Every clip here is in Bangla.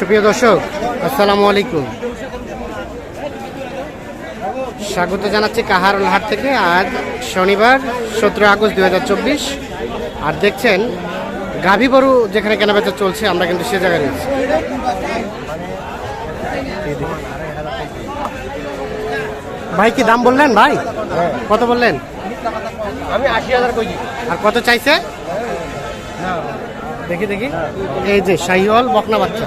সুপ্রিয় দর্শক আসসালামু আলাইকুম। স্বাগত জানাচ্ছি কাহারুল হাট থেকে। আজ শনিবার সতেরো আগস্ট দু হাজার চব্বিশ। আর দেখছেন গাভী গরু যেখানে কেনাবেচা চলছে আমরা কিন্তু সে জায়গায় রয়েছি। ভাই কি দাম বললেন ভাই? কত বললেন? আমি আশি হাজার কই আর কত চাইছে? দেখি দেখি। এই যে শাহিওয়াল বকনা বাচ্চা।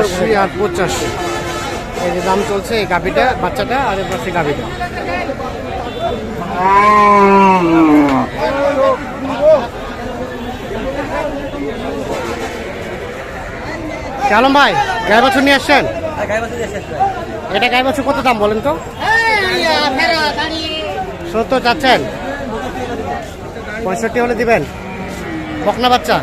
আশি আর পঁচাশি। এই যে দাম চলছে এই গাভিটা বাচ্চাটা আর এর পাশে গাভিটা। আলম ভাই গায়ে বছর নিয়ে আসছেন? এটা গায়ে বছর কত দাম বলেন তো? সত্তর চাচ্ছেন। পঁয়ষট্টি হলে দিবেন? বকনা বাচ্চা?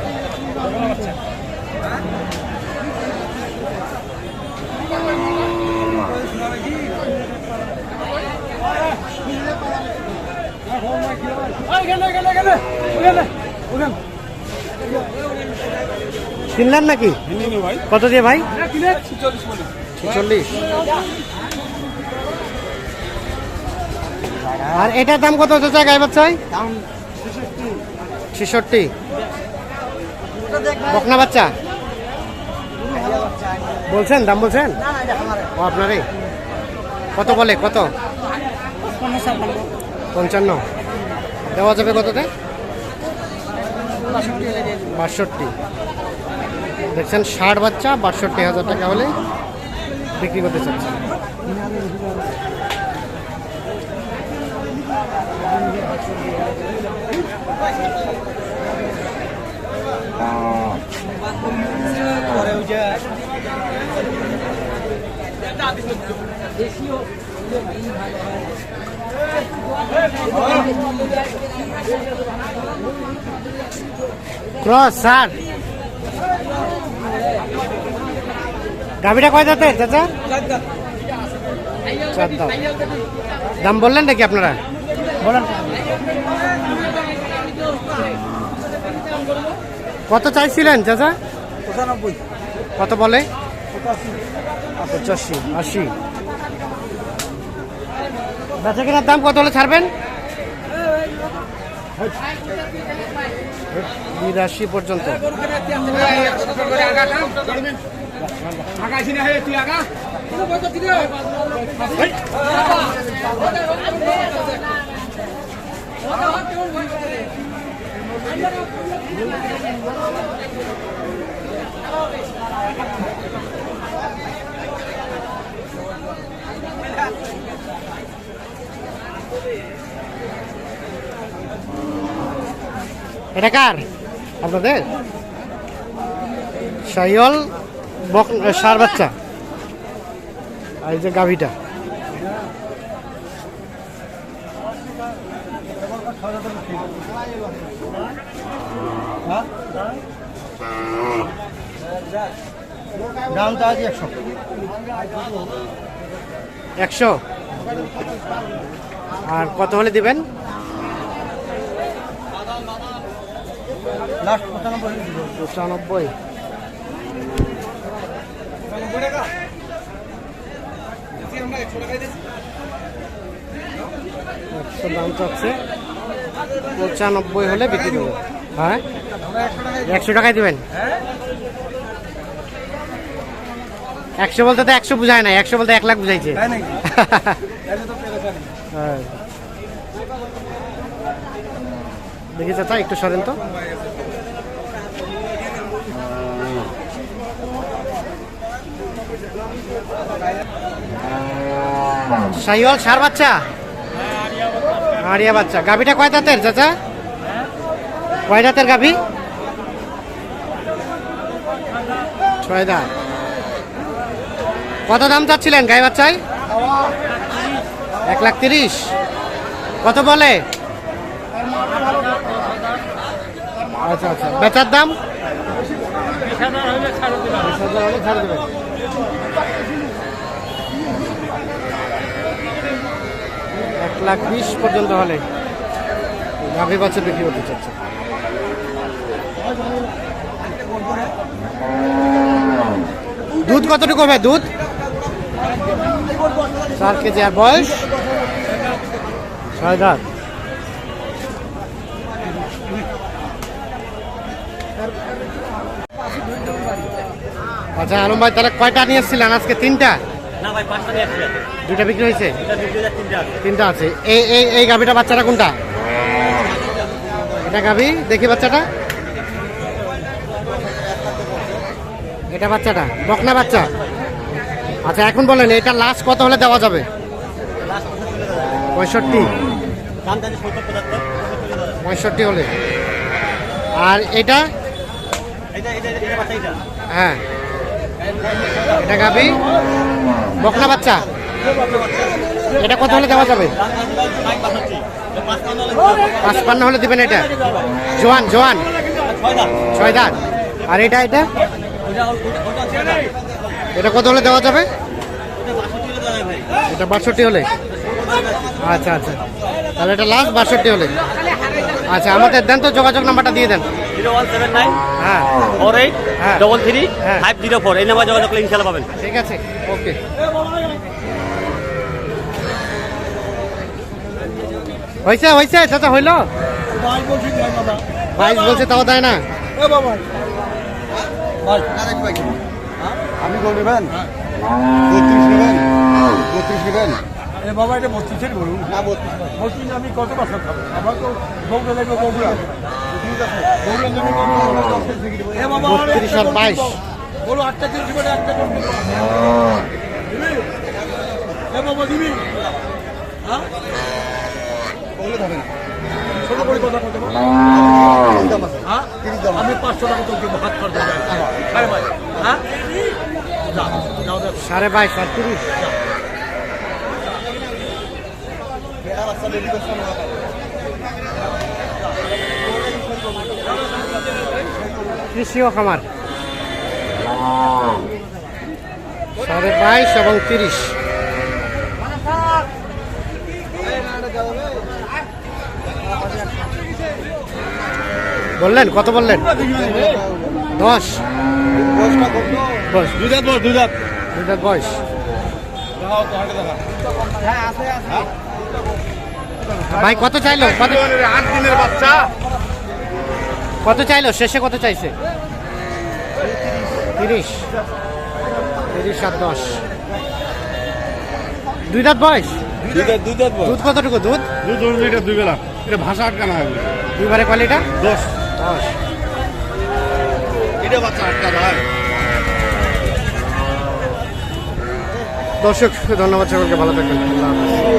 কিনলেন নাকি? কত দিয়ে ভাই? ছেচল্লিশ। আর এটার দাম কত হচ্ছে গায়ে বাচ্চায়? ছেষট্টি। বকনা বাচ্চা? বলছেন দাম বলছেন? ও আপনারই? কত বলে কত? পঞ্চান্ন। দেওয়া যাবে কততে? বাষট্টি দেখছেন ষাট বাচ্চা বাষট্টি হাজার টাকা হলে বিক্রি করতে চাচ্ছে। ক্রস গাভিটা কয় দাঁতের চাচা? দাম বললেন নাকি আপনারা? কত চাইছিলেন চাচা? পঁচানব্বই। কত বলে? পঁচাশি। আশি। বেচা কেনার দাম কত হলে ছাড়বেন? বিরাশি পর্যন্ত। এটা কার? আপনাদের? সাইল বক সার বাচ্চা। আর এই যে গাভিটা। দামটা আজ একশো একশো। আর কত হলে দিবেন? পঁচানব্বই। একশো দাম চাচ্ছে। পঁচানব্বই হলে বিক্রি দেবো হ্যাঁ? একশো টাকায় দিবেন? একশো বলতে তো একশো বুঝায় না একশো বলতে এক লাখ বুঝাইছে। হ্যাঁ। দেখি চাচা একটু সরেন তো। সাইওয়াল সার বাচ্চা? আড়িয়া বাচ্চা। গাভিটা কয় দাঁতের চাচা? কয় দাঁতের গাভী? ছয় দাঁত। কত দাম চাচ্ছিলেন গাই বাচ্চায়? এক লাখ তিরিশ। কত বলে? আচ্ছা আচ্ছা। বেচার দাম? বিশ হাজার হলে ছাড় দেবেন। লাখ বিশ পর্যন্ত হলে গাভী বাচ্চা বিক্রি করতে চাচ্ছে। দুধ কতটুকু হবে দুধ? চার কেজি আর বয়স? ছয় দাঁত। আচ্ছা আলম ভাই, তাহলে কয়টা নিয়ে এসেছিলেন আজকে? তিনটা? না ভাই পাঁচটা নিয়ে আসছি দুইটা বিক্রি হয়েছে? তিনটা আছে। এই এই এই গাভিটা বাচ্চাটা কোনটা? এটা গাভি? দেখি বাচ্চাটা। এটা বাচ্চাটা। বকনা বাচ্চা। আচ্ছা এখন বলেন এটা লাস্ট কত হলে দেওয়া যাবে? পঁয়ষট্টি। পঁয়ষট্টি হলে। আর এটা। হ্যাঁ। এটা বকনা বাচ্চা? এটা কত হলে দেওয়া যাবে? পাঁচপান্ন হলে দিবেন এটা। জোয়ান জোয়ান। ছয় দাঁত। আর এটা এটা? এটা কত হলে দেওয়া যাবে? এটা বাষট্টি হলে। আচ্ছা আচ্ছা। তাহলে এটা লাস্ট বাষট্টি হলে। আচ্ছা আমাদের দেন তো, যোগাযোগ নাম্বারটা দিয়ে দেন। জিরো ওয়ান সেভেন নাইন হ্যাঁ। ফোর এইট হ্যাঁ। ডবল থ্রি হ্যাঁ। ফাইভ জিরো ফোর এই নাম্বার যোগাযোগ করলে ইনশাল্লাহ পাবেন। ঠিক আছে। ওকে। হয়েছে হয়েছে চাচা হইল? বাইশ বলছে তাও দেয় না। এ বাবা ভাই আপনি কত নেবেন? বত্রিশ নেবেন? বত্রিশ নেবেন? এ বাবা এটা বত্রিশের বলুন না বত্রিশ বত্রিশ আমি কত বছর খাব? আমার তো বগুড়া বগুড়া এ বাবা বত্রিশ আর বাইশ। হ্যাঁ? হ্যাঁ? আমি পাঁচশো টাকা তো হাত খরচ হ্যাঁ? সাড়ে বাইশ আর তিরিশ। কৃষিও খামার। সাড়ে বাইশ এবং তিরিশ। বললেন কত বললেন? দশ। বয়স। ভাই কত চাইলো? কত আট দিনের বাচ্চা। কত চাইলো? শেষে কত চাইছে? তিরিশ। তিরিশ আর দশ। দুই দাঁত বয়স? দুধ কতটুকু দুধ? দুধ দুধ লিটার দুই বেলা। এটা ভাষা আটকানো হবে দুইবারে কোয়ালিটা দশ। দশ। এটা বাচ্চা আটকানো হয়। দর্শক ধন্যবাদ সকলকে ভালো থাকবেন।